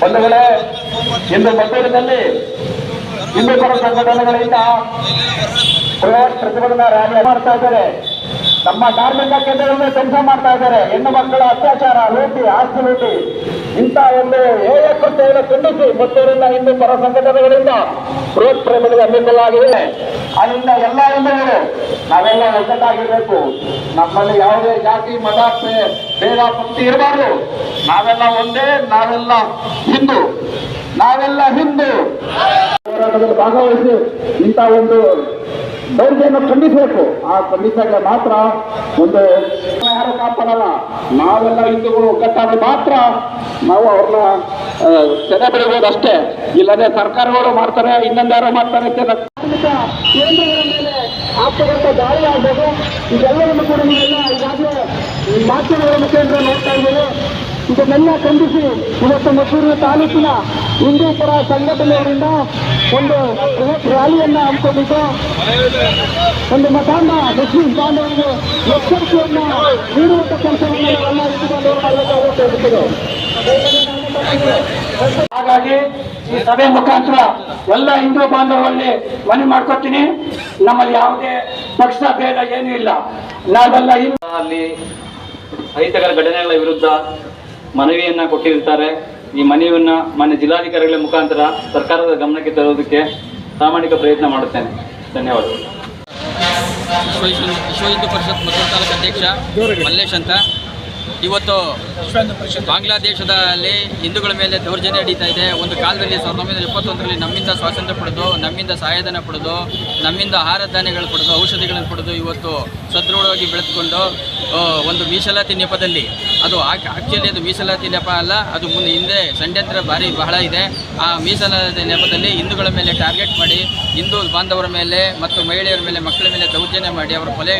ಬಂಧುಗಳೇ, ಇಂದು ಮದ್ದೂರಿನಲ್ಲಿ ಹಿಂದೂ ಪರ ಸಂಘಟನೆಗಳಿಂದ ಬೃಹತ್ ಪ್ರತಿಭಟನಾ ರ್ಯಾಲಿ ಮಾಡ್ತಾ ಇದ್ದಾರೆ. ನಮ್ಮ ಧಾರ್ಮಿಕ ಕೇಂದ್ರಗಳಲ್ಲಿ ಕೆಲಸ ಮಾಡ್ತಾ ಇದ್ದಾರೆ. ಹೆಣ್ಣು ಮಕ್ಕಳ ಅತ್ಯಾಚಾರ, ಲೂಟಿ, ಆಸ್ತಿ ಲೂಟಿ. ಇಂಥ ಒಂದು ಹೇಯ ಖಂಡಿಸಿ ಮತ್ತೂರಿನ ಹಿಂದೂ ಪರ ಸಂಘಟನೆಗಳಿಂದ ಬೃಹತ್ ಪ್ರಮಾಣದಲ್ಲಿ ಹಮ್ಮಿಕೊಳ್ಳಲಾಗಿದೆ. ಅಲ್ಲಿಂದ ಎಲ್ಲ ಹಿಂದೂಗಳು, ನಾವೆಲ್ಲ ಒಗ್ಗಟ್ಟಾಗಿರ್ಬೇಕು. ನಮ್ಮಲ್ಲಿ ಯಾವುದೇ ಜಾತಿ, ಮತ ಭೇದ, ಪಂಕ್ತಿ ಇರಬಾರ್ದು. ನಾವೆಲ್ಲ ಒಂದೇ, ನಾವೆಲ್ಲ ಹಿಂದೂ. ನಾವೆಲ್ಲ ಹಿಂದೂ. ಹೋರಾಟದಲ್ಲಿ ಭಾಗವಹಿಸಿ ಇಂಥ ಒಂದು ದೌರ್ಜನ್ಯ ಖಂಡಿಸಬೇಕು. ಆ ಖಂಡಿಸಿದಾಗ ಮಾತ್ರ ಒಂದು ಯಾರು ಕಾಪಾಡಲ್ಲ. ನಾವೆಲ್ಲ ಹಿಂದೂಗಳು ಒಗ್ಗಟ್ಟಾಗಿ ಮಾತ್ರ ನಾವು ಅವ್ರನ್ನ ಸೆರೆ ಬಿಡಬಹುದು ಅಷ್ಟೇ. ಇಲ್ಲದೆ ಸರ್ಕಾರಗಳು ಮಾಡ್ತಾರೆ ಇನ್ನೊಂದ್ಯಾರೋ ಮಾಡ್ತಾರೆ ಕೇಂದ್ರಗಳ ಮೇಲೆ ಆಗ್ತಕ್ಕಂಥ ದಾಳಿ ಆಗ್ಬೋದು. ಇದೆಲ್ಲವನ್ನು ಕೂಡ ನೀವೆಲ್ಲ ಈಗಾಗಲೇ ಮಾಧ್ಯಮಗಳ ನೋಡ್ತಾ ಇದ್ದೀವಿ. ಇದನ್ನೆಲ್ಲ ಖಂಡಿಸಿ. ಇವತ್ತು ಮದ್ದೂರು ತಾಲೂಕಿನ ಹಿಂದೂ ಪರ ಸಂಘಟನೆಯವರಿಂದ ಒಂದು ಬೃಹತ್ ರ್ಯಾಲಿಯನ್ನ ಹಮ್ಮಿಕೊಂಡಿದ್ದು. ಒಂದು ಮತಾಂಧ ಮುಸ್ಲಿಂ ಬಾಂಧವರಿಗೆ ಎಚ್ಚರಿಕೆಯನ್ನ ನೀಡುವಂತ ಕೆಲಸವನ್ನು ನಾವೆಲ್ಲ ಹಾಗಾಗಿ ಈ ಸಭೆ ಮುಖಾಂತರ ಎಲ್ಲ ಹಿಂದೂ ಬಾಂಧವರಲ್ಲಿ ಮನವಿ ಮಾಡ್ಕೊತೀನಿ. ನಮ್ಮಲ್ಲಿ ಯಾವುದೇ ಪಕ್ಷ ಭೇದ ಏನೂ ಇಲ್ಲ. ನಾವೆಲ್ಲ ಅಲ್ಲಿ ಅಹಿತಕರ ಘಟನೆಗಳ ವಿರುದ್ಧ ಮನವಿಯನ್ನ ಕೊಟ್ಟಿರ್ತಾರೆ. ಈ ಮನವಿಯನ್ನ ಮಾನ್ಯ ಜಿಲ್ಲಾಧಿಕಾರಿಗಳ ಮುಖಾಂತರ ಸರ್ಕಾರದ ಗಮನಕ್ಕೆ ತರುವುದಕ್ಕೆ ಪ್ರಾಮಾಣಿಕ ಪ್ರಯತ್ನ ಮಾಡುತ್ತೇನೆ. ಧನ್ಯವಾದಗಳು. ವಿಶ್ವ ಹಿಂದೂ ಪರಿಷತ್ ಮದ್ದೂರು ತಾಲೂಕು ಅಧ್ಯಕ್ಷ ಮಲ್ಲೇಶ್ ಅಂತ. ಇವತ್ತು ಬಾಂಗ್ಲಾದೇಶದಲ್ಲಿ ಹಿಂದೂಗಳ ಮೇಲೆ ದೌರ್ಜನ್ಯ ನಡೀತಾ ಇದೆ. ಒಂದು ಕಾಲದಲ್ಲಿ ಸಾವಿರದ ಒಂಬೈನೂರ ಇಪ್ಪತ್ತೊಂದರಲ್ಲಿ ನಮ್ಮಿಂದ ಸ್ವಾತಂತ್ರ್ಯ ಪಡೆದು, ನಮ್ಮಿಂದ ಸಹಾಯಧನ ಪಡೆದು, ನಮ್ಮಿಂದ ಆಹಾರ ಧಾನ್ಯಗಳು ಪಡೆದು, ಔಷಧಿಗಳನ್ನು ಪಡೆದು ಇವತ್ತು ಸದೃಢವಾಗಿ ಬೆಳೆದುಕೊಂಡು ಒಂದು ಮೀಸಲಾತಿ ನೆಪದಲ್ಲಿ. ಅದು ಆಕ್ಚುಲಿ ಅದು ಮೀಸಲಾತಿ ನೆಪ ಅಲ್ಲ, ಅದು ಮುಂದೆ ಹಿಂದೆ ಷಡ್ಯಂತ್ರ ಭಾರಿ ಬಹಳ ಇದೆ. ಆ ಮೀಸಲಾತಿ ನೆಪದಲ್ಲಿ ಹಿಂದೂಗಳ ಮೇಲೆ ಟಾರ್ಗೆಟ್ ಮಾಡಿ, ಹಿಂದೂ ಬಾಂಧವರ ಮೇಲೆ ಮತ್ತು ಮಹಿಳೆಯರ ಮೇಲೆ, ಮಕ್ಕಳ ಮೇಲೆ ದೌರ್ಜನ್ಯ ಮಾಡಿ, ಅವರ ಕೊಲೆ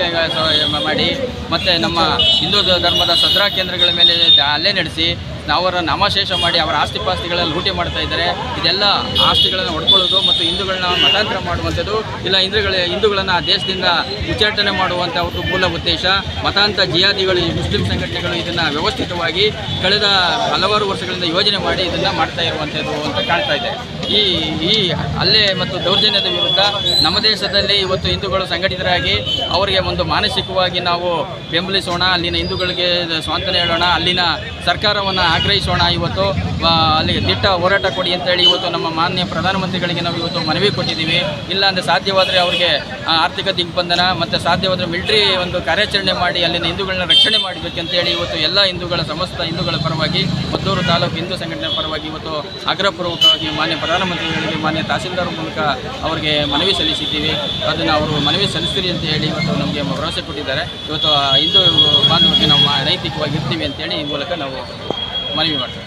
ಮಾಡಿ, ಮತ್ತು ನಮ್ಮ ಹಿಂದೂ ಧರ್ಮದ ಸದ್ರಾ ಕೇಂದ್ರಗಳ ಮೇಲೆ ચાલે નડશે. ಅವರ ನಾಮಶೇಷ ಮಾಡಿ ಅವರ ಆಸ್ತಿ ಪಾಸ್ತಿಗಳಲ್ಲಿ ಲೂಟಿ ಮಾಡ್ತಾ ಇದ್ದಾರೆ. ಇದೆಲ್ಲ ಆಸ್ತಿಗಳನ್ನು ಹೊಡ್ಕೊಳ್ಳೋದು ಮತ್ತು ಹಿಂದೂಗಳನ್ನ ಮತಾಂತರ ಮಾಡುವಂಥದ್ದು, ಇಲ್ಲ ಹಿಂದೂಗಳ ಹಿಂದೂಗಳನ್ನು ಆ ದೇಶದಿಂದ ಉಚ್ಚಾಟನೆ ಮಾಡುವಂಥ ಒಂದು ಮೂಲ ಉದ್ದೇಶ. ಮತಾಂತ ಜಿಯಾದಿಗಳು, ಈ ಮುಸ್ಲಿಂ ಸಂಘಟನೆಗಳು ಇದನ್ನು ವ್ಯವಸ್ಥಿತವಾಗಿ ಕಳೆದ ಹಲವಾರು ವರ್ಷಗಳಿಂದ ಯೋಜನೆ ಮಾಡಿ ಇದನ್ನು ಮಾಡ್ತಾ ಇರುವಂಥದ್ದು ಅಂತ ಕಾಣ್ತಾ ಇದೆ. ಈ ಈ ಹಲ್ಲೆ ಮತ್ತು ದೌರ್ಜನ್ಯದ ವಿರುದ್ಧ ನಮ್ಮ ದೇಶದಲ್ಲಿ ಇವತ್ತು ಹಿಂದೂಗಳು ಸಂಘಟಿತರಾಗಿ ಅವರಿಗೆ ಒಂದು ಮಾನಸಿಕವಾಗಿ ನಾವು ಬೆಂಬಲಿಸೋಣ, ಅಲ್ಲಿನ ಹಿಂದೂಗಳಿಗೆ ಸ್ವಾತಂತ್ರ್ಯ ಹೇಳೋಣ, ಅಲ್ಲಿನ ಸರ್ಕಾರವನ್ನು ಆಗ್ರಹಿಸೋಣ. ಇವತ್ತು ಅಲ್ಲಿ ದಿಟ್ಟ ಹೋರಾಟ ಕೊಡಿ ಅಂತೇಳಿ ಇವತ್ತು ನಮ್ಮ ಮಾನ್ಯ ಪ್ರಧಾನಮಂತ್ರಿಗಳಿಗೆ ನಾವು ಇವತ್ತು ಮನವಿ ಕೊಟ್ಟಿದ್ದೀವಿ. ಇಲ್ಲ ಅಂದರೆ ಸಾಧ್ಯವಾದರೆ ಅವರಿಗೆ ಆರ್ಥಿಕ ದಿಗ್ಬಂಧನ ಮತ್ತು ಸಾಧ್ಯವಾದರೆ ಮಿಲಿಟರಿ ಒಂದು ಕಾರ್ಯಾಚರಣೆ ಮಾಡಿ ಅಲ್ಲಿನ ಹಿಂದೂಗಳನ್ನ ರಕ್ಷಣೆ ಮಾಡಬೇಕಂತೇಳಿ ಇವತ್ತು ಎಲ್ಲ ಹಿಂದೂಗಳ ಸಮಸ್ತ ಹಿಂದೂಗಳ ಪರವಾಗಿ, ಮದ್ದೂರು ತಾಲೂಕು ಹಿಂದೂ ಸಂಘಟನೆ ಪರವಾಗಿ ಇವತ್ತು ಆಗ್ರಹಪೂರ್ವಕವಾಗಿ ಮಾನ್ಯ ಪ್ರಧಾನಮಂತ್ರಿಗಳಿಗೆ, ಮಾನ್ಯ ತಹಸೀಲ್ದಾರ್ ಮೂಲಕ ಅವರಿಗೆ ಮನವಿ ಸಲ್ಲಿಸಿದ್ದೀವಿ. ಅದನ್ನು ಅವರು ಮನವಿ ಸಲ್ಲಿಸ್ತೀರಿ ಅಂತ ಹೇಳಿ ಇವತ್ತು ನಮಗೆ ಭರವಸೆ ಕೊಟ್ಟಿದ್ದಾರೆ. ಇವತ್ತು ಹಿಂದೂ ಬಾಂಧವರಿಗೆ ನಾವು ನೈತಿಕವಾಗಿ ಇರ್ತೀವಿ ಅಂತೇಳಿ ಈ ಮೂಲಕ ನಾವು ಮನವಿ ಮಾಡ್ತೀವಿ